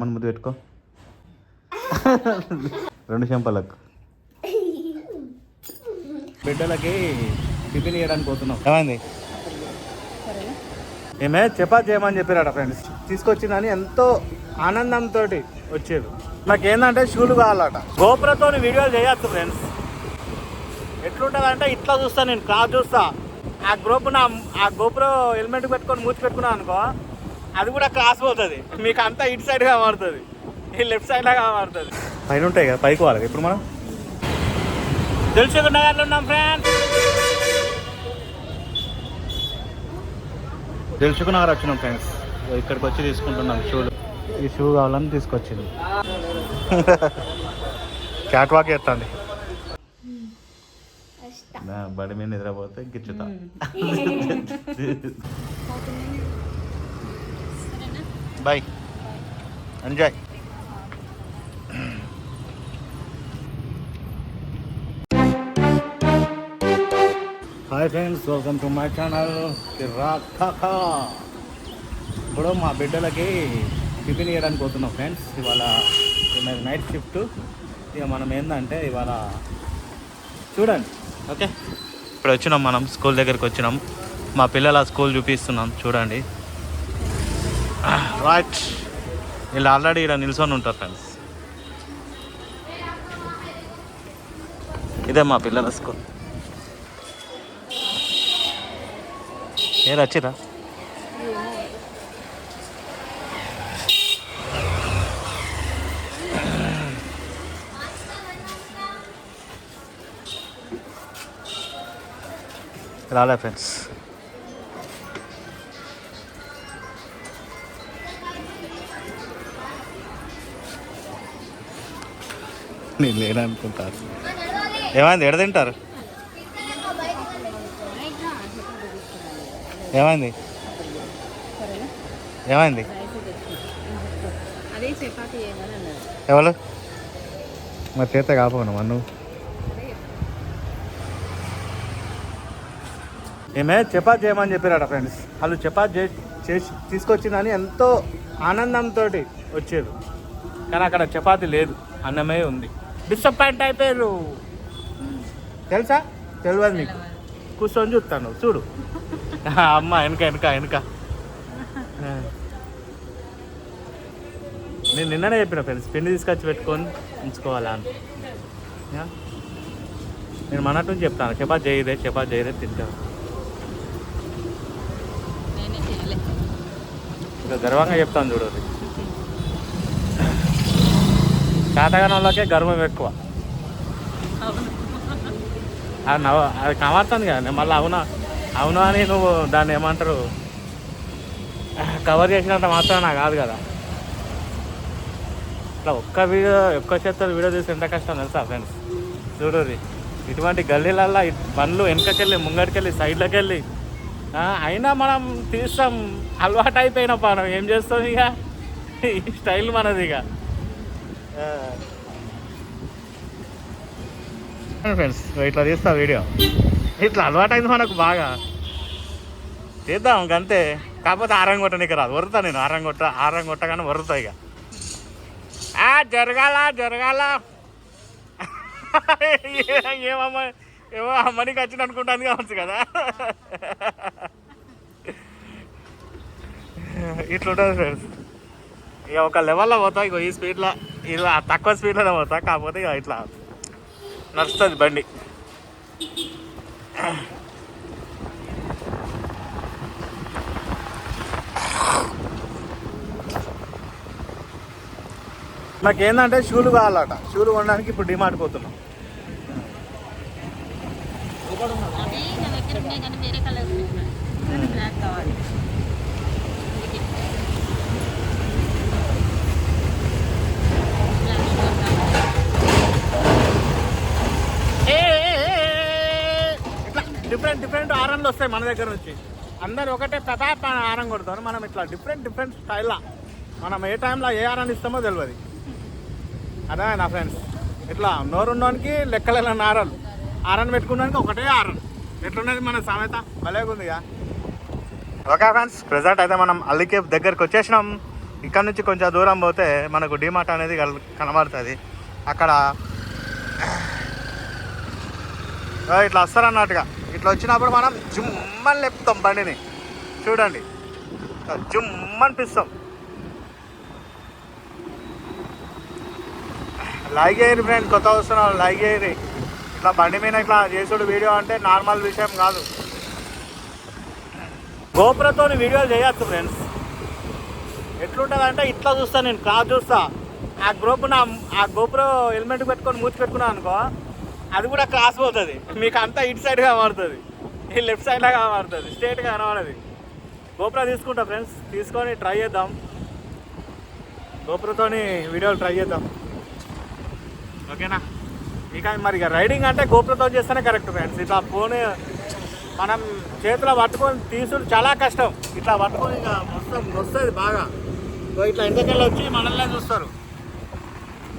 మన ముద్దు పెట్టుకో. రెండు చెంపలకు. బిడ్డలకి టిఫిన్ ఇవ్వడానికి పోతున్నాం. ఏమైంది? ఏమే చపాతి చేయమని చెప్పారట ఫ్రెండ్స్ తీసుకొచ్చిందని ఎంతో ఆనందంతో వచ్చేది నాకేందంటే షూలు కావాలట. గోపురతో వీడియోలు చేయొచ్చు ఫ్రెండ్స్ ఎట్లుంటుంది అంటే ఇట్లా చూస్తా నేను క్రాస్ చూస్తా. ఆ గ్రూప్ నా ఆ గోపురం హెల్మెట్ పెట్టుకొని మూతి పెట్టుకున్నాను అనుకో అది కూడా క్రాస్ పోతుంది. మీకు అంతా ఇటు సైడ్గా మారుతుంది. ఈ లెఫ్ట్ సైడ్ లాగా మారుతుంది. పైన ఉంటాయి కదా పైకి పోవాలి. ఇప్పుడు మనం? తెలుసుకున్న గారిలో ఉన్నాం ఫ్రెండ్స్ తెలుసుకున్నారు వచ్చినాం ఫ్రెండ్స్ ఇక్కడికి వచ్చి తీసుకుంటున్నాం షూలు ఈ షూ కావాలని తీసుకొచ్చింది. క్యాట్ వాక్ ఎత్తండి నా బడి మీద నిద్రపోతే గిచ్చుతా. Bye. Enjoy. Hi friends welcome to my channel ఇప్పుడు మా బిడ్డలకి టిఫిన్ ఇవ్వడానికి పోతున్నాం ఫ్రెండ్స్. ఇవాళ ఇవాళ నైట్ షిఫ్ట్. ఇక మనం ఏంటంటే ఇవాళ చూడండి. ఓకే. ఇప్పుడు వచ్చినాం మనం స్కూల్ దగ్గరికి వచ్చినాం. మా పిల్లల స్కూల్ చూపిస్తున్నాం చూడండి. రైట్ వీళ్ళు ఆల్రెడీ ఇక్కడ నిల్చొని ఉంటారు ఫ్రెండ్స్ ఇదే మా పిల్లల స్కూల్ ఏ వచ్చిరా రాలే ఫ్రెండ్స్ నేను లేననుకుంటారు. ఏమైంది? ఎడ తింటారు? ఏమైంది? ఏమైంది? ఎవరు? మా చేత కాపోను మన్ను ఏమే చపాతి చేయమని చెప్పారట ఫ్రెండ్స్ వాళ్ళు చపాతి చే చేసి తీసుకొచ్చిందని ఎంతో ఆనందంతో వచ్చేది కానీ అక్కడ చపాతి లేదు. అన్నమే ఉంది. డిసప్పాయింట్ అయిపోయారు. తెలుసా? తెలియదు మీకు కూర్చొని చూస్తాను. చూడు. అమ్మ వెనక వెనక వెనక. నేను నిన్ననే చెప్పిన ఫ్రెండ్స్ పిండి తీసుకొచ్చి పెట్టుకొని ఉంచుకోవాలా అని. యా? నేను మనట్టు నుంచి చెప్తాను. చపాతి చేయదే చపాతి చేయదే తింటాను ఇక గర్వంగా చెప్తాను చూడండి శాతగాన వాళ్ళకే గర్వం ఎక్కువ. అది నవ్వు అది కమర్తాను కదా మళ్ళీ అవునా అవును అని నువ్వు దాన్ని ఏమంటారు? కవర్ చేసినంత మాత్రం నాకు కాదు కదా. ఇట్లా ఒక్క వీడియో ఒక్క చేతులు వీడియో తీసి ఎంత కష్టం తెలుసా ఫ్రెండ్స్? చూడరి ఇటువంటి గల్లీలల్లో బండ్లు వెనకకెళ్ళి ముంగడికెళ్ళి సైడ్లోకి వెళ్ళి అయినా మనం తీస్తాం అలవాటు అయిపోయిన మనం ఏం చేస్తాం ఇక? ఈ స్టైల్ మనది ఇక. ఫ్రెండ్స్ ఇట్లా తీస్తా వీడియో. ఇట్లా అలవాటైంది మనకు బాగా. తీద్దాం అంతే కాకపోతే ఆరం కొట్టనీకి రాదు. వరుతా నేను ఆరం కొట్ట ఆరం కొట్టగానే వరుతా ఇక జరగాల జరగాల. ఏమమ్మా ఏమో అమ్మనికి వచ్చింది అనుకుంటాను కావచ్చు కదా. ఇట్లుంటుంది ఫ్రెండ్స్. ఇక ఒక లెవెల్లో పోతా ఇక ఈ స్పీడ్లో ఇలా తక్కువ స్పీడ్లోనే పోతా కాకపోతే ఇక ఇట్లా నడుస్తుంది బండి. నాకేందంటే షూలు కావాలట. షూలు కొనడానికి ఇప్పుడు డిమార్ట్ పోతున్నాం. వేరే కలర్ బ్లాక్ కావాలి అందుకే. బ్లాక్ షూర్ కావాలి. ఏ, ఏ, ఏ, ఏ, ఇట్లా డిఫరెంట్ డిఫరెంట్ ఆరన్లు వస్తాయి మన దగ్గర నుంచి. అందరు ఒకటే పెద్ద ఆరం కొడతారు. మనం ఇట్లా డిఫరెంట్ డిఫరెంట్ స్టైల్లా మనం ఏ టైంలో ఏ ఆరాన్ని ఇస్తామో తెలియదు అదే నా ఫ్రెండ్స్ ఇట్లా నోరుండడానికి లెక్కలేని ఆరాలు ఆరన్ పెట్టుకోవడానికి ఒకటే ఆరం ఎట్లున్నది మన సామెత? భలేగా ఉందిగా ఓకే ఫ్రెండ్స్ ప్రెసెంట్ అయితే మనం అల్లికేప్ దగ్గరకు వచ్చేసినాం. ఇక్కడ నుంచి కొంచెం దూరం పోతే మనకు డిమార్ట్ అనేది కల్- కనబడుతుంది. అక్కడ ఇట్లా వస్తారన్నట్టుగా. ఇట్లా వచ్చినప్పుడు మనం జుమ్మని లేపుతాం బండిని. చూడండి. జుమ్మనిపిస్తాం లైక్ చేయరు ఫ్రెండ్ కొత్త వస్తున్నారు లైక్ చేయరు ఇట్లా బండి మీద ఇట్లా చేసుడు వీడియో అంటే నార్మల్ విషయం కాదు. గోపురతో వీడియోలు చేయొచ్చు ఫ్రెండ్స్ ఎట్లుంటుంది అంటే ఇట్లా చూస్తా నేను కార్ చూస్తా. ఆ గ్రూప్ నా ఆ గోపురం హెల్మెట్ పెట్టుకొని మూతి పెట్టుకున్నాను అనుకో అది కూడా క్రాస్ పోతుంది. మీకు అంతా ఇటు సైడ్ కనబడుతుంది. ఈ లెఫ్ట్ సైడ్లో కనబడుతుంది. స్ట్రేట్గా కనబడదు. గోపుర తీసుకుంటా ఫ్రెండ్స్ తీసుకొని ట్రై చేద్దాం. గోపురతోని వీడియోలు ట్రై చేద్దాం. ఓకేనా ఇక మరి ఇక రైడింగ్ అంటే గోపురతో చేస్తేనే కరెక్ట్ ఫ్రెండ్స్ ఇట్లా ఫోన్ మనం చేతిలో పట్టుకొని తీసుడు చాలా కష్టం. ఇట్లా పట్టుకొని ఇక మొత్తం వస్తుంది బాగా. సో ఇట్లా ఎంతకెళ్ళి వచ్చి మనల్నే చూస్తారు.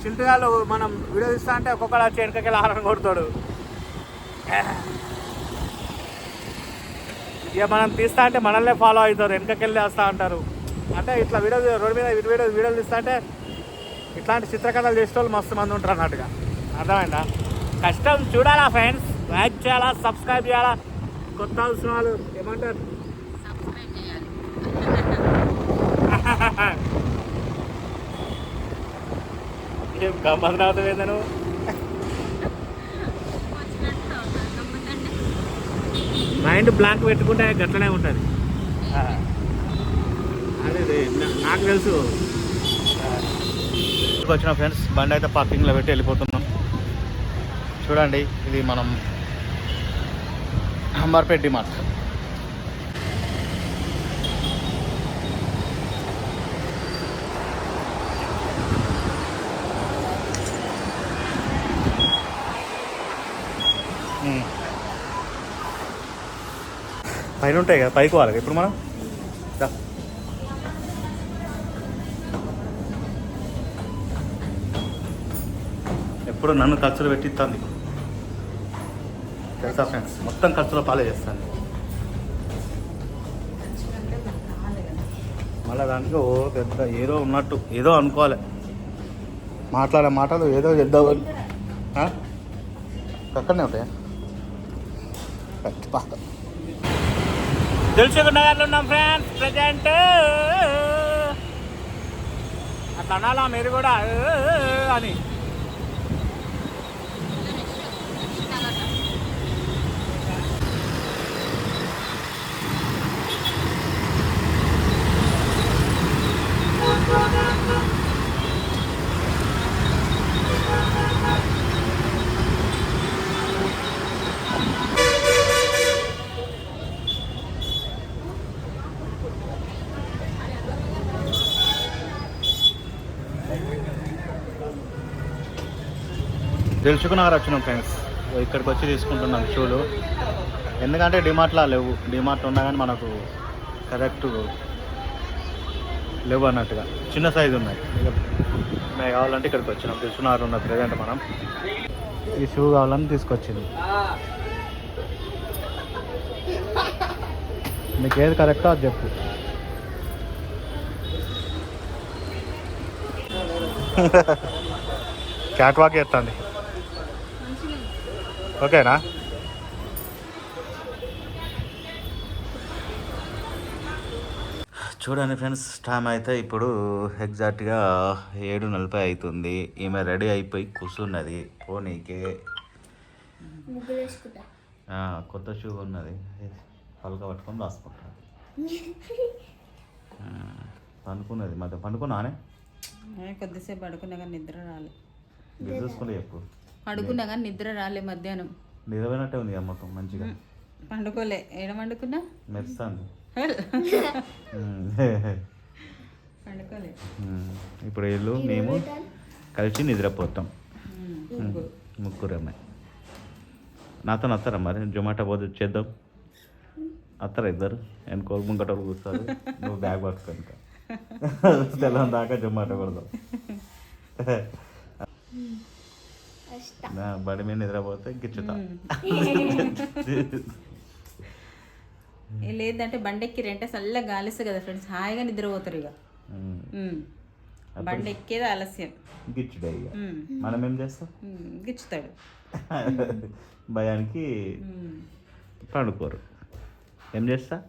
చింతగాళ్ళు మనం వీడియో తీస్తా అంటే ఒక్కొక్కడు వచ్చి ఆహారం కొడతాడు. ఇక మనం తీస్తా అంటే మనల్నే ఫాలో అవుతారు వెనకకెళ్ళి వస్తా అంటారు. అంటే ఇట్లా వీడియో రోడ్డు మీద వీడియో వీడియో వీడియోలు తీస్తా అంటే ఇట్లాంటి చిత్రకథలు చేసే వాళ్ళు మస్తు మంది ఉంటారు అన్నట్టుగా. అర్థమైందా? కష్టం చూడాలా ఫ్రెండ్స్? లైక్ చేయాలా? సబ్స్క్రైబ్ చేయాలా? కొత్త అవసరం వాళ్ళు ఏమంటారు? సబ్స్క్రైబ్ చేయాలి. ఏం గమ్మత్ ఏందను? మైండ్ బ్లాంక్ పెట్టుకుంటే గట్లనే ఉంటుంది. అదే నాకు తెలుసు. వచ్చిన ఫ్రెండ్స్ బండి అయితే పార్కింగ్లో పెట్టి వెళ్ళిపోతున్నాం. చూడండి ఇది మనం అంబర్పేట్ డిమార్ట్. పైన ఉంటాయి కదా పైకి వాళ్ళకి ఇప్పుడు మనం దా. ఎప్పుడు నన్ను ఖర్చులు పెట్టిస్తాను తెలుసా ఫ్రెండ్స్? మొత్తం ఖర్చులో పాలే చేస్తాను మళ్ళీ దాంట్లో ఓ పెద్ద ఏదో ఉన్నట్టు ఏదో అనుకోవాలి. మాట్లాడే మాటలు ఏదో చేద్దామని అక్కడనే ఉంటాయా? పా తెలుసుకున్నగారు ఉన్నాం ఫ్రెండ్స్ ప్రజెంట్ అట్లా అనాలా మీరు కూడా? అని. తెలుసుకున్నారు వచ్చినాం ఫ్రెండ్స్. ఇక్కడికి వచ్చి తీసుకుంటున్నాం షూలు. ఎందుకంటే డిమార్ట్లో లేవు. డిమార్ట్ ఉన్నా కానీ మనకు కరెక్ట్ లేవు అన్నట్టుగా. చిన్న సైజు ఉన్నాయి. మేము కావాలంటే ఇక్కడికి వచ్చినాం. తెలుసుకున్నారు ఉన్న ప్రజెంట్ మనం. ఈ షూ కావాలని తీసుకొచ్చింది. మీకు ఏది కరెక్టో అది చెప్పు. క్యాట్ వాక్ ఓకేనా? చూడండి ఫ్రెండ్స్ టైం అయితే ఇప్పుడు ఎగ్జాక్ట్గా ఏడు నలభై అవుతుంది ఈమె రెడీ అయిపోయి కూర్చున్నది పోనీకే. ఆ, కొత్త షూ ఉన్నది పలక పట్టుకొని రాసుకుంటాను పండుకున్నది. మధ్య పండుకున్నానే? కొద్దిసేపు పడుకున్నా కానీ నిద్ర రాలే. ఇది చూసుకుంటే చెప్పు పడుకున్నా కానీ నిద్ర రాలే మధ్యాహ్నం. నిజమైనట్టే ఉంది మొత్తం మంచిగా. పండుకోలే. ఏడ పండుకున్నా? మెరుస్తుంది. పండుకోలే. ఇప్పుడు వీళ్ళు మేము కలిసి నిద్రపోతాం. ముగ్గురమ్మాయి నాతో వస్తారా మరి? జొమాటో పోతే చేద్దాం. వస్తారా ఇద్దరు? నేను కోల్ ముంగట కూర్చోరు? నువ్వు బ్యాగ్ పట్టుకో తెల్లం దాకా జొమాటో కొడదాం. నా బడి మీద నిద్రపోతే గిచ్చుతా లేదంటే బండెక్కి రెంటే చల్లగా గాలిస్తుంది కదా ఫ్రెండ్స్ హాయిగా నిద్రపోతారు ఇక. ఉమ్. ఉమ్. బండి ఎక్కేది ఆలస్యం. గిచ్చుడే ఇక. మనం ఏం చేస్తాం. గిచ్చుతాడు. భయానికి. పండుకోరు. ఏం చేస్తా?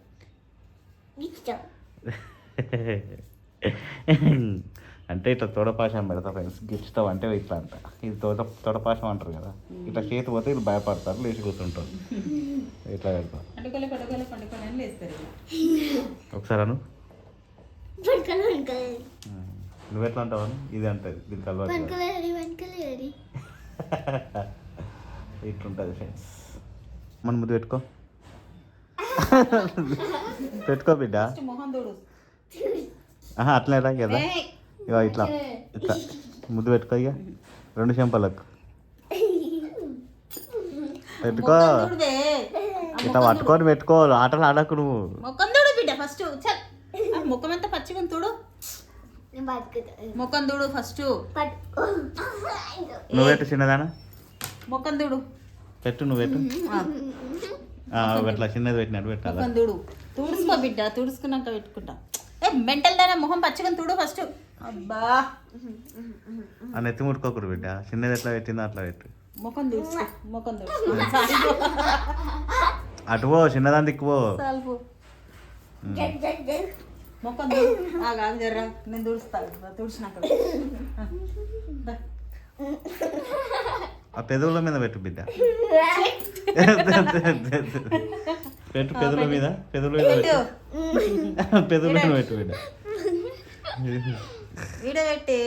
అంటే ఇట్లా తోడపాశం పెడతా ఫ్రెండ్స్ గిచ్చుతావు అంటే ఇట్లా అంట. ఇది తోట తోడపాశం అంటారు కదా. ఇట్లా చేతి పోతే వీళ్ళు భయపడతారు లేచి కూర్చుంటారు. ఇట్లా పెడతా. ఒకసారి అను. నువ్వు ఎట్లా అంటావు? ఇది అంటది దీనికి అలవాటు. ఇట్లుంటుంది ఫ్రెండ్స్ మన ముద్దు పెట్టుకో. పెట్టుకో బిడ్డ. రా కదా. ఇక ఇట్లా ఇట్లా. ముద్దు పెట్టుకో ఇక రెండు చెంపలకు. పెట్టుకో. మొఖం. ఇట్లా పట్టుకొని పెట్టుకో. ఆటలు ఆడకు నువ్వు. మొఖం తోడు బిడ్డ ఫస్ట్ ముఖం అంతా పచ్చిగా తోడు ముఖం తోడు ఫస్ట్ నువ్వు పెట్టు చిన్నదానా? ముఖం తోడు పెట్టు నువ్వు పెట్టు. అట్లా చిన్నది పెట్టినట్టు పెట్టాలా? ముఖం తోడు తుడుచుకో బిడ్డ తుడుచుకున్నాక పెట్టుకుంటా. ఏ మెంటల్ దానా మొహం పచ్చిగా తోడు ఫస్ట్ అబ్బా. ఆ నెత్తి ముట్టుకోకరు బిడ్డ. చిన్నది ఎట్లా పెట్టిందో అట్లా పెట్టు. ముఖం తుడుచుకో అటు పో చిన్నదాని దిక్కు పో. సాల్పు. ముఖం తుడు. ఆగు ఆగు జర్రా నేను తుడుస్తా తుడిచినాక. ఆ, పెదవుల మీద పెట్టు బిడ్డ. పెట్టు పెదవుల మీద పెదవుల మీద పెట్టు. పెదవుల మీద పెట్టు బిడ్డ. ఈడ పెట్టి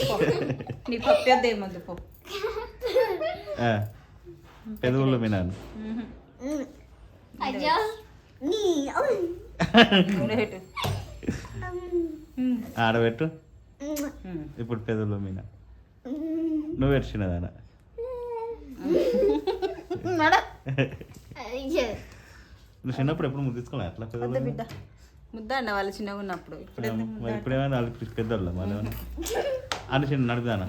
పో. నీ పప్పు పో పెదవుల ఉమ్, ఆడబెట్టు. ఇప్పుడు పెదవుల మీద నువ్వు పెట్టు చిన్నదాన నడ. నువ్వు చిన్నప్పుడు ఎప్పుడు ముద్దు తీసుకోలే? అట్లా మీద? బిడ్డ. ముద్ద అన్న వాళ్ళు చిన్నగా ఉన్నప్పుడు. మరి ఇప్పుడేమైనా వాళ్ళు పెద్దోళ్ళ మళ్ళీ అని చిన్న నడుపుదానా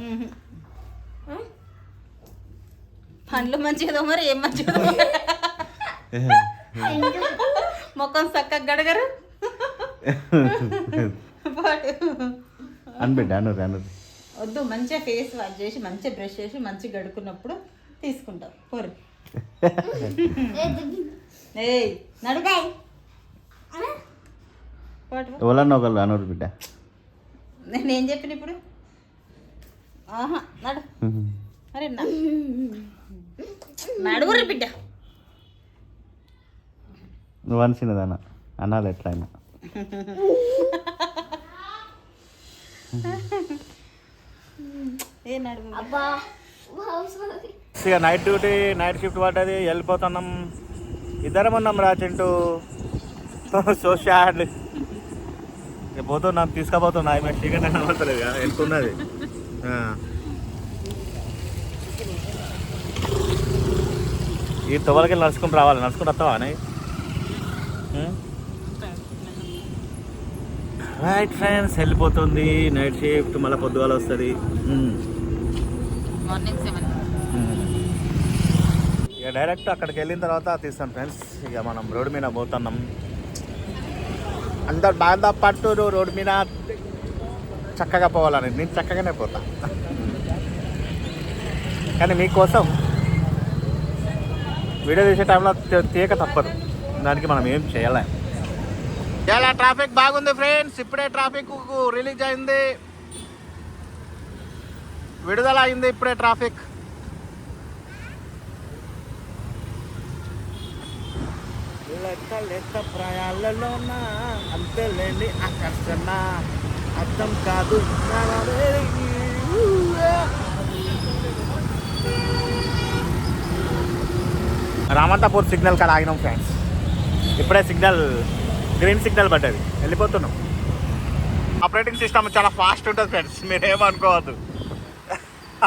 పండ్లు మంచిదో మరి ఏం మంచిదో ముఖం చక్కగా గడగరు. పాటు అని బిడ్డ అను అను వద్దు మంచిగా ఫేస్ వాష్ చేసి మంచిగా బ్రష్ చేసి మంచిగా గడుకున్నప్పుడు తీసుకుంటాం. పోరు. ఏయ్ నడుగా. పాటు ఎవరన్నా ఒకళ్ళు అనరు బిడ్డ. నేనేం చెప్పిన ఇప్పుడు? ఆహా నడు. అరే నడుగురు బిడ్డ. నువ్వు అని చిన్నదాన అనాలి ఏ నడుగు ఇక నైట్ డ్యూటీ నైట్ షిఫ్ట్ పడ్డది వెళ్ళిపోతున్నాం. ఇద్దరం ఉన్నాం రా చింటూ. సో షాడ్ ఇక పోతున్నాం తీసుకుపోతున్నా ఆమె చీకటి కనబడతలేదు కదా వెళ్తున్నది ఈ తొవలకి నడుచుకుని రావాలి నడుచుకుని వస్తావా అని రైట్ ఫ్రెండ్స్ వెళ్ళిపోతుంది. నైట్ షిఫ్ట్ మళ్ళీ పొద్దుగాల వస్తుంది. ఇక డైరెక్ట్ అక్కడికి వెళ్ళిన తర్వాత తీస్తాం ఫ్రెండ్స్ ఇక మనం రోడ్డు మీద పోతున్నాం. అందరు బాగా పట్టు రోడ్డు మీద చక్కగా పోవాలని. నేను చక్కగానే పోతా. కానీ మీకోసం వీడియో తీసే టైంలో తీయక తప్పదు. దానికి మనం ఏం చేయలేం. ఇలా ట్రాఫిక్ బాగుంది ఫ్రెండ్స్? ఇప్పుడే ట్రాఫిక్ రిలీజ్ అయింది. విడుదల అయింది ఇప్పుడే ట్రాఫిక్. లెక్క లెక్క అంతే అంతేలేండి ఆకర్షణ అర్థం కాదు. రామంతాపూర్ సిగ్నల్ కాడ ఆగినాం ఫ్రెండ్స్. ఇప్పుడే సిగ్నల్ గ్రీన్ సిగ్నల్ పడ్డది. వెళ్ళిపోతున్నాం. ఆపరేటింగ్ సిస్టమ్ చాలా ఫాస్ట్ ఉంటుంది ఫ్రెండ్స్. మీరేమనుకోవద్దు.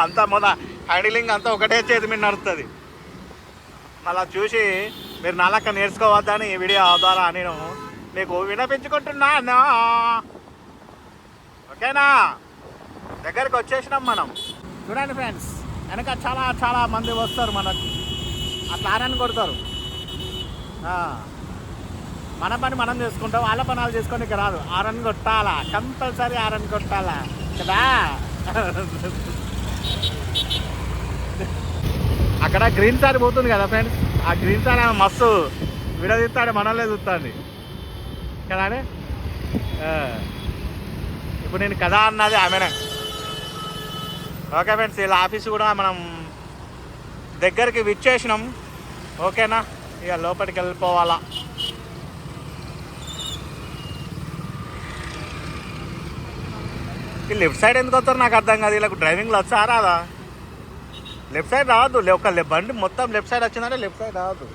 అంతా మొద హ్యాండిలింగ్ అంతా ఒకటే చేతి మీద నడుస్తుంది. మళ్ళీ చూసి మీరు నాలక్క నేర్చుకోవద్దని ఈ వీడియో ద్వారా నేను మీకు వినపించుకుంటున్నాను ఓకేనా? దగ్గరికి వచ్చేసినాం మనం. చూడండి ఫ్రెండ్స్ వెనక చాలా చాలా మంది వస్తారు మనకి. అట్లా ఆరని కొడతారు. మన పని మనం చేసుకుంటాం వాళ్ళ పనాలు చేసుకొని ఇక రాదు. ఆరన్ కొట్టాలా? కంపల్సరీ ఆరన్ కొట్టాలా? కదా? అక్కడ గ్రీన్ సారీ పోతుంది కదా ఫ్రెండ్స్ ఆ గ్రీన్ సారీ ఆమె మస్తు విడదీస్తాడు మనల్నే చూస్తుంది. కదా అని? ఇప్పుడు నేను కదా అన్నది ఆమెనే. ఓకే ఫ్రెండ్స్ ఇలా ఆఫీస్ కూడా మనం దగ్గరికి విచ్చేసినాం. ఓకేనా? ఇక లోపలికి వెళ్ళిపోవాలా. ఈ లెఫ్ట్ సైడ్ ఎందుకు వస్తారు నాకు అర్థం కాదు వీళ్ళకు డ్రైవింగ్లో వచ్చా రాదా? లెఫ్ట్ సైడ్ రాదు. ఒక బండి మొత్తం లెఫ్ట్ సైడ్ వచ్చిందంటే లెఫ్ట్ సైడ్ రాదు.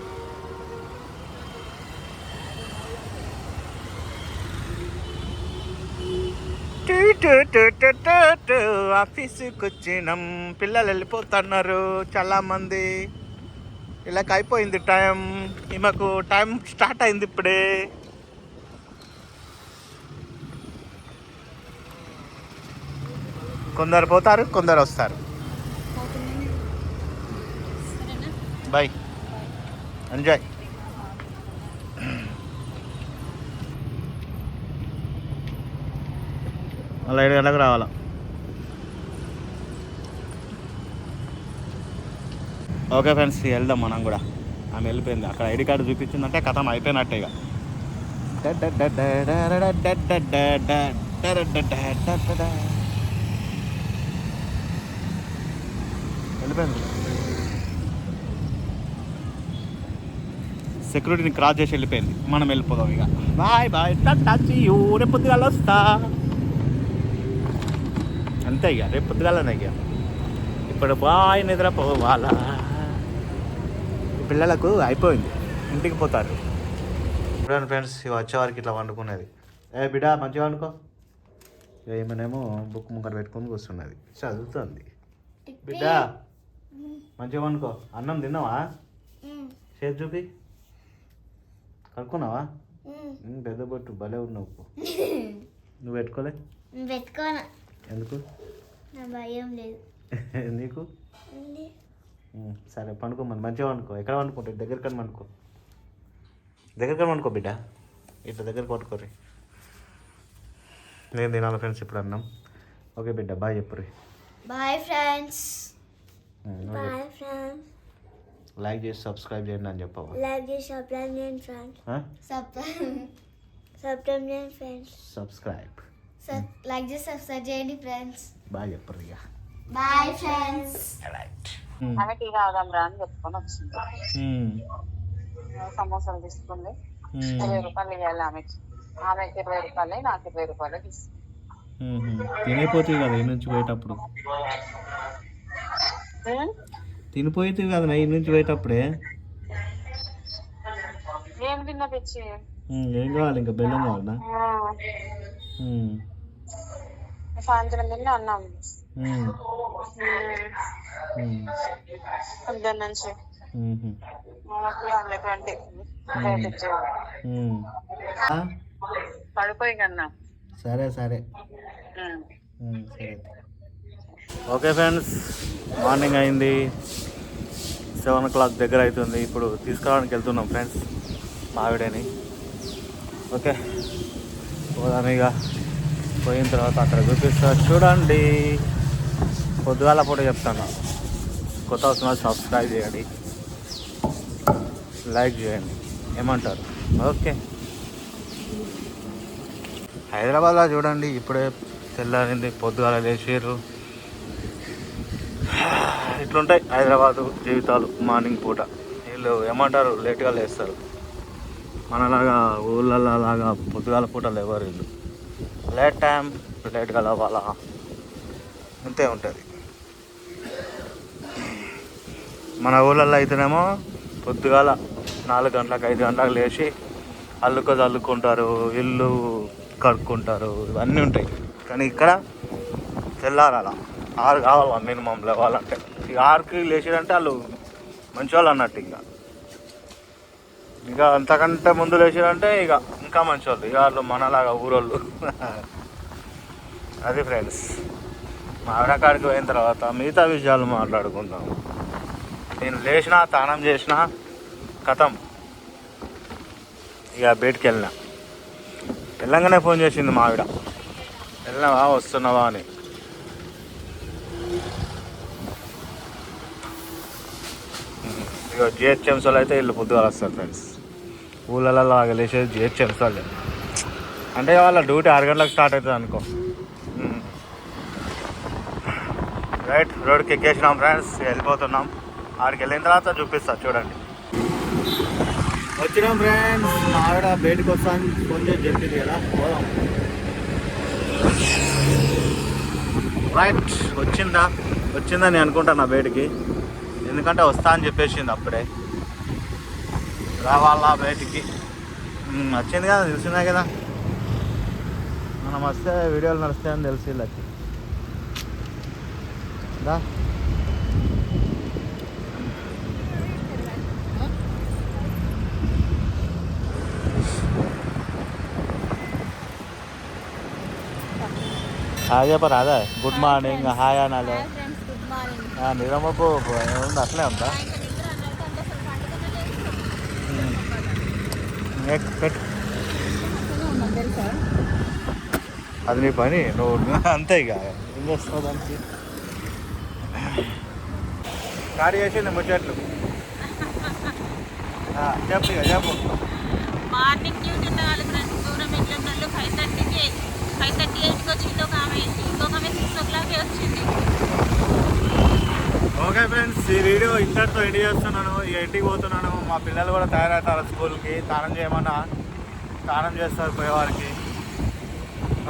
టు టు టు ఆఫీసుకి వచ్చినాం. పిల్లలు వెళ్ళిపోతున్నారు చాలామంది. ఇలాగ అయిపోయింది టైం. ఈమెకు టైం స్టార్ట్ అయింది ఇప్పుడే. కొందరు పోతారు కొందరు వస్తారు. బాయ్ ఎంజాయ్ మళ్ళీ ఐదు గంటలకు రావాలా? ఓకే ఫ్రెండ్స్ వెళ్దాం మనం కూడా. ఆమె వెళ్ళిపోయింది. అక్కడ ఐడి కార్డు చూపించిందంటే కథం అయిపోయినట్టే ఇక. వెళ్ళిపోయింది. సెక్యూరిటీని క్రాస్ చేసి వెళ్ళిపోయింది. మనం వెళ్ళిపోదాం ఇక. బాయ్ బాయ్ టాటా యూ రేపు పొద్దుగాల వస్తా. అంతే ఇక రేపు పొద్దుగాలనే ఇక. ఇప్పుడు బాయ్ నిద్రపోవాలా. ఈ పిల్లలకు అయిపోయింది ఇంటికి పోతారు. చూడండి ఫ్రెండ్స్ ఇవి వచ్చేవారికి ఇట్లా వండుకునేది ఏ బిడా మంచిగా వండుకో. ఇక ఏమనేమో బుక్ ముంగట పెట్టుకొని కూర్చున్నది. చదువుతుంది. బిడ్డ మంచిగా వండుకో. అన్నం తిన్నావా? చేతి చూపి. కనుక్కున్నావా? పెద్ద బొట్టు భలే ఉన్నావు. నువ్వు పెట్టుకోలే? పెట్టుకోను. ఎందుకు? నా భయం లేదు. నీకు? సరే పండుకో మరి మంచిగా వండుకో ఎక్కడ వండుకుంటావు దగ్గర కని వండుకో దగ్గర కని వండుకో బిడ్డ. ఇట్లా దగ్గర పట్టుకోరి నేను తినాలి ఫ్రెండ్స్ ఇప్పుడు అన్నం. ఓకే బిడ్డ bye చెప్పురి bye friends. Bye friends. Like చేసి సబ్స్క్రైబ్ చేయండి అని చెప్పవా? లైక్ చేసి సబ్స్క్రైబ్ చేయండి ఫ్రెండ్స్? సబ్స్క్రైబ్ చేయండి ఫ్రెండ్స్ సబ్స్క్రైబ్ లైక్ చేసి సబ్స్క్రైబ్ చేయండి ఫ్రెండ్స్ బాయ్ చెప్పురి ఇక బాయ్ ఫ్రెండ్స్ టీ తాగదాం రా అని చెప్పుకొని వచ్చింది. సమోసాలు తీసుకుంది. ఇరవై రూపాయలు ఇవ్వాలి ఆమెకి. ఆమెకి ఇరవై రూపాయలు నాకు ఇరవై రూపాయలు తీసుకుంది తినైపోతుంది కదా ఈ నుంచి పోయేటప్పుడు? తినిపోతుంది కదా ఈ నుంచి పోయేటప్పుడే. ఏం కావాలి ఇంకా బెల్లం కావాలనా? సాయంత్రం తిన్నా అన్నాం. పొద్దున్న నుంచి? పడిపోయి కన్నా. సరే సరే. సరే ఓకే ఫ్రెండ్స్ మార్నింగ్ అయింది. సెవెన్ ఓ క్లాక్ దగ్గర అవుతుంది. ఇప్పుడు తీసుకురావడానికి వెళ్తున్నాం ఫ్రెండ్స్ మావిడని. ఓకే పోదామిగా ఇక. పోయిన తర్వాత అక్కడ చూపిస్తా. చూడండి. పొద్దుగాల పూట చెప్తాను. కొత్త వస్తున్నా సబ్స్క్రైబ్ చేయండి. లైక్ చేయండి. ఏమంటారు? ఓకే. హైదరాబాద్లో చూడండి. ఇప్పుడే తెల్లారింది పొద్దుగాల లేచారు ఇట్లుంటాయి హైదరాబాదు జీవితాలు మార్నింగ్ పూట. వీళ్ళు ఏమంటారు? లేట్గా లేస్తారు. మనలాగా ఊళ్ళల్లో లాగా పొద్దుగాల పూట లేవరు వీళ్ళు. లేట్ టైం లేట్గా లేవాలా? అంతే ఉంటుంది. మన ఊళ్ళల్లో అయితేనేమో పొద్దుగాల నాలుగు గంటలకు ఐదు గంటలకు లేచి అల్లుక చల్లుకుంటారు ఇల్లు కడుక్కుంటారు ఇవన్నీ ఉంటాయి. కానీ ఇక్కడ తెల్లారాల. ఆరు కావాలి మినిమం లేవాలంటే? ఇక ఆరుకి లేచిరంటే వాళ్ళు మంచి వాళ్ళు అన్నట్టు ఇంకా. ఇక అంతకంటే ముందు లేచిరంటే ఇక ఇంకా మంచి వాళ్ళు ఇక వాళ్ళు మనలాగా ఊరోళ్ళు. అది ఫ్రెండ్స్. మా ఆవిడ కాడికి పోయిన తర్వాత మిగతా విషయాలు మాట్లాడుకుందాం. నేను లేచినా తానం చేసిన కథం ఇక బయటికి వెళ్ళిన వెళ్ళంగానే ఫోన్ చేసింది మా ఆవిడ వెళ్ళినావా వస్తున్నావా అని. ఇక జిహెచ్ఎంసీలో అయితే వీళ్ళు పొద్దుగా వస్తారు ఫ్రెండ్స్ ఊళ్ళలో లేచేది జిహెచ్ఎంసీ వాళ్ళు అంటే వాళ్ళ డ్యూటీ ఆరు గంటలకు స్టార్ట్ అవుతుంది అనుకో. రైట్ రోడ్కి ఎక్కేసినాం ఫ్రెండ్స్ వెళ్ళిపోతున్నాం. ఆడికి వెళ్ళిన తర్వాత చూపిస్తా చూడండి. వచ్చినాం ఫ్రెండ్స్ మా ఆవిడ బయటకు వస్తాను. ఫోన్ చేసి చెప్పింది కదా. పోదాం. రైట్ వచ్చిందా? వచ్చిందని అనుకుంటున్నా బయటికి. ఎందుకంటే వస్తా అని చెప్పేసింది అప్పుడే. రావాలా బయటికి. వచ్చింది కదా తెలిసిందే కదా. మనం వస్తే వీడియోలు నడుస్తాయని తెలిసి వీళ్ళకి. దా. హాయ్ అదే. గుడ్ మార్నింగ్ హాయ్ అనాలి. ఏముంది అట్లే ఉందా? అది నీ పని నువ్వు అంతే ఇక. ఏం చేస్తావు దానికి? గాడి చేసింది ముచ్చట్లు. చెప్పు ఇక చెప్పు. మార్నింగ్ డ్యూటీ ఉన్న వాళ్ళు ఫ్రెండ్స్ దూరం వాళ్ళు ఫైవ్ థర్టీకి ఫైవ్ థర్టీ ఎయిట్కి వచ్చింది ఒక ఆమె సిక్స్ ఓ క్లాక్కి వచ్చింది ఓకే ఫ్రెండ్స్ ఈ వీడియో ఇంతటితో ఎండ్ చేస్తున్నాను. ఇక ఇంటికి పోతున్నాను. మా పిల్లలు కూడా తయారవుతారు స్కూల్కి. స్నానం చేయమన్నా స్నానం చేస్తారు పోయేవారికి.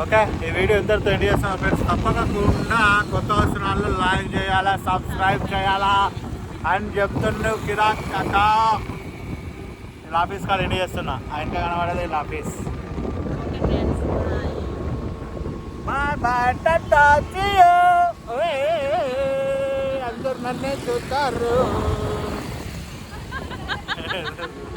ఓకే? ఈ వీడియో ఇంతటితో ఎండ్ చేస్తున్నాను ఫ్రెండ్స్. తప్పకుండా కొత్త వస్తున్న వాళ్ళు లైక్ చేయాలా సబ్స్క్రైబ్ చేయాలా అని చెప్తుండే కిరాక్ కాకా. ఆఫీస్ కాడ ఎండ్ చేస్తున్నా. ఆ ఇంట్లో కనబడేది ఇలా office. Bye bye tata tornar nel tuo carro.